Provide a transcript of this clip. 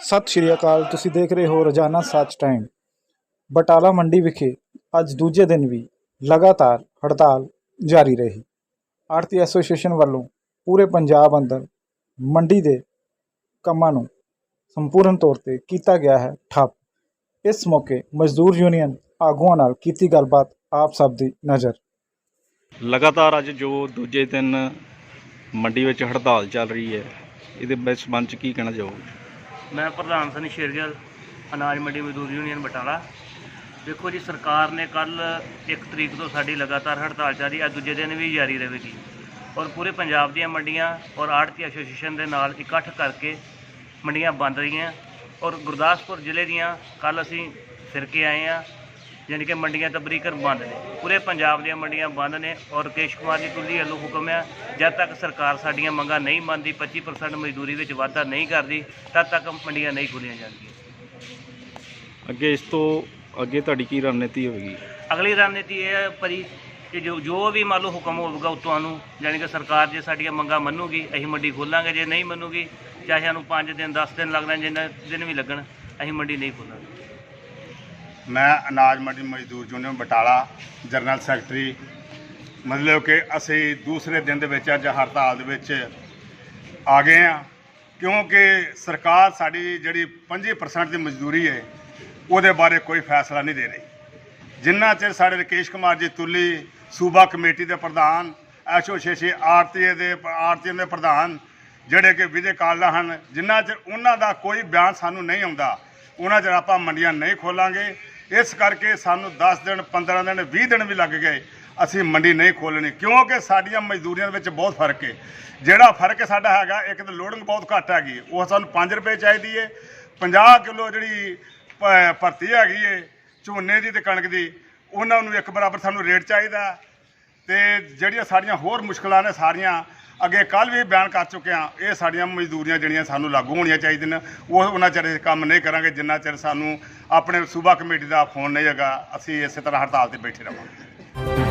ਸਤਿ ਸ਼੍ਰੀ ਅਕਾਲ। ਤੁਸੀਂ ਦੇਖ ਰਹੇ ਹੋ ਰੋਜ਼ਾਨਾ ਸੱਚ ਟਾਈਮ। ਬਟਾਲਾ ਮੰਡੀ ਵਿਖੇ ਅੱਜ ਦੂਜੇ ਦਿਨ ਵੀ ਲਗਾਤਾਰ ਹੜਤਾਲ ਜਾਰੀ ਰਹੀ। ਆਰਤੀ ਐਸੋਸੀਏਸ਼ਨ ਵੱਲੋਂ ਪੂਰੇ ਪੰਜਾਬ ਅੰਦਰ ਮੰਡੀ ਦੇ ਕੰਮਾਂ ਨੂੰ ਸੰਪੂਰਨ ਤੌਰ ਤੇ ਕੀਤਾ ਗਿਆ ਹੈ ਠੱਪ। ਇਸ ਮੌਕੇ ਮਜ਼ਦੂਰ ਯੂਨੀਅਨ ਆਗੂਆਂ ਨਾਲ ਕੀਤੀ ਗੱਲਬਾਤ ਆਪ ਸਭ ਦੀ ਨਜ਼ਰ। ਲਗਾਤਾਰ ਅੱਜ ਜੋ ਦੂਜੇ ਦਿਨ ਮੰਡੀ ਵਿੱਚ ਹੜਤਾਲ ਚੱਲ ਰਹੀ ਹੈ ਇਹਦੇ ਵਿੱਚ ਸੰਬੰਧ ਚ ਕੀ ਕਹਿਣਾ ਚਾਹੋਗੇ? ਮੈਂ ਪ੍ਰਧਾਨ ਸਨੀ ਸ਼ੇਰਗਿੱਲ ਅਨਾਜ ਮੰਡੀ ਮਜ਼ਦੂਰ ਯੂਨੀਅਨ ਬਟਾਲਾ। ਦੇਖੋ ਜੀ ਸਰਕਾਰ ਨੇ ਕੱਲ 1 ਤਰੀਕ ਤੋਂ ਸਾਡੀ ਲਗਾਤਾਰ ਹੜਤਾਲ ਜਾਰੀ ਹੈ ਦੂਜੇ ਦਿਨ ਵੀ ਜਾਰੀ ਰਹੇਗੀ। ਔਰ ਪੂਰੇ ਪੰਜਾਬ ਦੀਆਂ ਮੰਡੀਆਂ ਔਰ ਆੜਤੀ ਐਸੋਸੀਏਸ਼ਨ ਦੇ ਨਾਲ ਇਕੱਠ ਕਰਕੇ ਮੰਡੀਆਂ ਬੰਦ ਰਹੀਆਂ। ਔਰ ਗੁਰਦਾਸਪੁਰ ਜ਼ਿਲ੍ਹੇ ਦੀਆਂ ਕੱਲ ਅਸੀਂ ਫਿਰ ਕੇ ਆਏ ਆ ਯਾਨੀ ਕਿ ਮੰਡੀਆਂ ਤਬਰੀਕਰ ਬੰਦ ਨੇ। ਪੂਰੇ ਪੰਜਾਬ ਦੀਆਂ ਮੰਡੀਆਂ ਬੰਦ ਨੇ ਔਰ ਕੇਸ਼ ਕੁਮਾਰ ਜੀ ਤੁੱਲੀ ਵੱਲੋਂ ਹੁਕਮ ਆ ਜਦ ਤੱਕ ਸਰਕਾਰ ਸਾਡੀਆਂ ਮੰਗਾਂ ਨਹੀਂ ਮੰਨਦੀ 25% ਮਜ਼ਦੂਰੀ ਵਿੱਚ ਵਾਧਾ ਨਹੀਂ ਕਰਦੀ ਤਦ ਤੱਕ ਮੰਡੀਆਂ ਨਹੀਂ ਖੁੱਲੀਆਂ ਜਾਣਗੀਆਂ। ਅੱਗੇ ਇਸ ਤੋਂ ਅੱਗੇ ਤੁਹਾਡੀ ਕੀ ਰਣਨੀਤੀ ਹੋਵੇਗੀ? ਅਗਲੀ ਰਣਨੀਤੀ ਇਹ ਹੈ ਭਾਜੀ ਕਿ ਜੋ ਜੋ ਵੀ ਮੰਨ ਲਓ ਹੁਕਮ ਹੋਵੇਗਾ ਉਹ ਤੁਹਾਨੂੰ ਯਾਨੀ ਕਿ ਸਰਕਾਰ ਜੇ ਸਾਡੀਆਂ ਮੰਗਾਂ ਮੰਨੂਗੀ ਅਸੀਂ ਮੰਡੀ ਖੋਲਾਂਗੇ ਜੇ ਨਹੀਂ ਮੰਨੂਗੀ ਚਾਹੇ ਸਾਨੂੰ 5 ਦਿਨ 10 ਦਿਨ ਲੱਗਣ ਜਿੰਨੇ ਦਿਨ ਵੀ ਲੱਗਣ ਅਸੀਂ ਮੰਡੀ ਨਹੀਂ ਖੋਲਾਂਗੇ। ਮੈਂ ਅਨਾਜ ਮੰਡੀ ਮਜ਼ਦੂਰ ਯੂਨੀਅਨ ਬਟਾਲਾ, ਜਨਰਲ ਸੈਕਟਰੀ। ਮਤਲਬ ਕਿ ਅਸੀਂ ਦੂਸਰੇ ਦਿਨ ਦੇ ਵਿੱਚ ਅੱਜ ਹੜਤਾਲ ਦੇ ਵਿੱਚ ਆ ਗਏ ਆ ਕਿਉਂਕਿ ਸਰਕਾਰ ਸਾਡੀ ਜਿਹੜੀ 25% ਦੀ ਮਜ਼ਦੂਰੀ ਹੈ, ਉਹਦੇ ਬਾਰੇ ਕੋਈ ਫੈਸਲਾ ਨਹੀਂ ਦੇ ਰਹੀ। ਜਿੰਨਾ ਚਿਰ ਸਾਡੇ ਰਕੇਸ਼ ਕੁਮਾਰ ਜੀ ਤੁੱਲੀ, ਸੂਬਾ ਕਮੇਟੀ ਦੇ ਪ੍ਰਧਾਨ, ਐਸੋਸੀਏਸ਼ਨ ਆਰਤੀ ਦੇ ਆਰਤੀ ਦੇ ਪ੍ਰਧਾਨ, ਜਿਹੜੇ ਕਿ ਵਿਜੇ ਕਾਲਾ ਹਨ, ਜਿੰਨਾ ਚਿਰ ਉਹਨਾਂ ਦਾ ਕੋਈ ਬਿਆਨ ਸਾਨੂੰ ਨਹੀਂ ਆਉਂਦਾ, ਉਹਨਾਂ ਚਿਰ ਆਪਾਂ ਮੰਡੀਆਂ ਨਹੀਂ ਖੋਲਾਂਗੇ। ਇਸ ਕਰਕੇ ਸਾਨੂੰ 10 ਦਿਨ 15 ਦਿਨ 20 ਦਿਨ ਵੀ ਲੱਗ ਗਏ। ਅਸੀਂ ਮੰਡੀ ਨਹੀਂ ਖੋਲਣੀ ਕਿਉਂਕਿ ਸਾਡੀਆਂ ਮਜ਼ਦੂਰੀਆਂ ਦੇ ਵਿੱਚ ਬਹੁਤ ਫ਼ਰਕ ਹੈ ਜਿਹੜਾ ਫ਼ਰਕ ਸਾਡਾ ਹੈਗਾ, ਇੱਕ ਤਾਂ ਲੋਡਿੰਗ ਬਹੁਤ ਘੱਟ ਹੈਗੀ ਉਹ ਸਾਨੂੰ 5 ਰੁਪਏ ਚਾਹੀਦੀ ਹੈ 50 ਕਿਲੋ ਜਿਹੜੀ ਭਰਤੀ ਹੈਗੀ ਹੈ ਝੋਨੇ ਦੀ ਤੇ ਕਣਕ ਦੀ, ਉਹਨਾਂ ਨੂੰ ਇੱਕ ਬਰਾਬਰ ਸਾਨੂੰ ਰੇਟ ਚਾਹੀਦਾ। ਤੇ ਜਿਹੜੀਆਂ ਸਾਡੀਆਂ ਹੋਰ ਮੁਸ਼ਕਲਾਂ ਨੇ ਸਾਰੀਆਂ ਅੱਗੇ ਕੱਲ ਵੀ ਬਿਆਨ ਕਰ ਚੁੱਕੇ ਹਾਂ, ਇਹ ਸਾਡੀਆਂ ਮਜ਼ਦੂਰੀਆਂ ਜਿਹੜੀਆਂ ਸਾਨੂੰ ਲਾਗੂ ਹੋਣੀਆਂ ਚਾਹੀਦੀਆਂ ਨੇ, ਉਹ ਉਹਨਾਂ ਚਿਰ ਅਸੀਂ ਕੰਮ ਨਹੀਂ ਕਰਾਂਗੇ, ਜਿੰਨਾ ਚਿਰ ਸਾਨੂੰ ਆਪਣੇ ਸੂਬਾ ਕਮੇਟੀ ਦਾ ਫੋਨ ਨਹੀਂ ਹੈਗਾ, ਅਸੀਂ ਇਸੇ ਤਰ੍ਹਾਂ ਹੜਤਾਲ ਤੇ ਬੈਠੇ ਰਵਾਂਗੇ